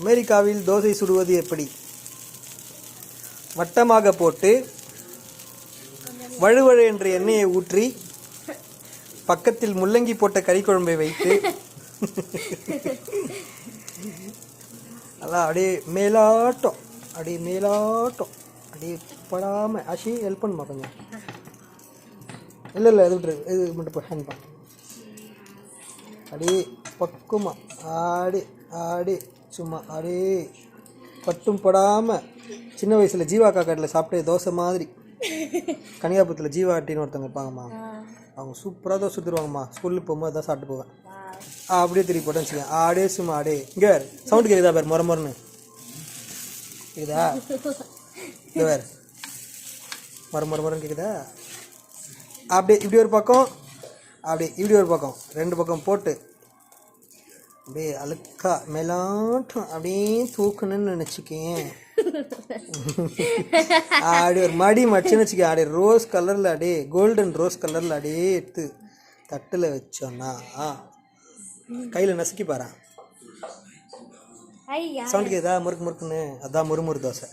அமெரிக்காவில் தோசை சுடுவது எப்படி? வட்டமாக போட்டு வழுவழு என்ற எண்ணெயை ஊற்றி பக்கத்தில் முள்ளங்கி போட்ட கறி குழம்பை வைத்து அதான் அப்படியே மேலாட்டம் அப்படியே மேலாட்டம். அப்படியே படாமல் ஆஷி ஹெல்ப் பண்ணுமா கொஞ்சம்? இல்லை இல்லை இது விட்டுரு இது மட்டும் போய் ஹேண்ட் பண்ண அப்படியே பக்குமா ஆடி ஆடி. சும்மா அப்படியே பட்டும் படாமல் சின்ன வயசில் ஜீவா காக்காட்டில் சாப்பிட்ட தோசை மாதிரி. கனியாபுரத்தில் ஜீவா ஆட்டின்னு ஒருத்தவங்க இருப்பாங்கம்மா. அவங்க சூப்பராக தோசை சுற்றுருவாங்கம்மா ஸ்கூலுக்கு போகும்போது தான் சாப்பிட்டு போவேன். ஆ, அப்படியே திருப்பி போட்டேன்னு வச்சுக்கேன் ஆடே சும்மா ஆடே இங்கே சவுண்டு கேட்குதா பேர் முறை முறைன்னு. கேக்குதா? இங்கே வேறு முறை முறை முறைன்னு கேட்குதா அப்படியே இப்படி ஒரு பக்கம் அப்படியே இப்படி ஒரு பக்கம். ரெண்டு பக்கம் போட்டு அப்படியே அழுக்கா மேலாட்டம் அப்படியே தூக்கணும்னு நினச்சிக்கேன். அப்படி ஒரு மடி மச்சுன்னு வச்சுக்க அப்படியே ரோஸ் கலரில் அப்படியே கோல்டன் ரோஸ் கலரில் அப்படியே எடுத்து தட்டில் வச்சோன்னா கையில் நசுக்கி பாரு ஐயா சவுண்டுக்கு ஏதா முறுக்கு முறுக்குன்னு. அதான் முறுமுறு தோசை.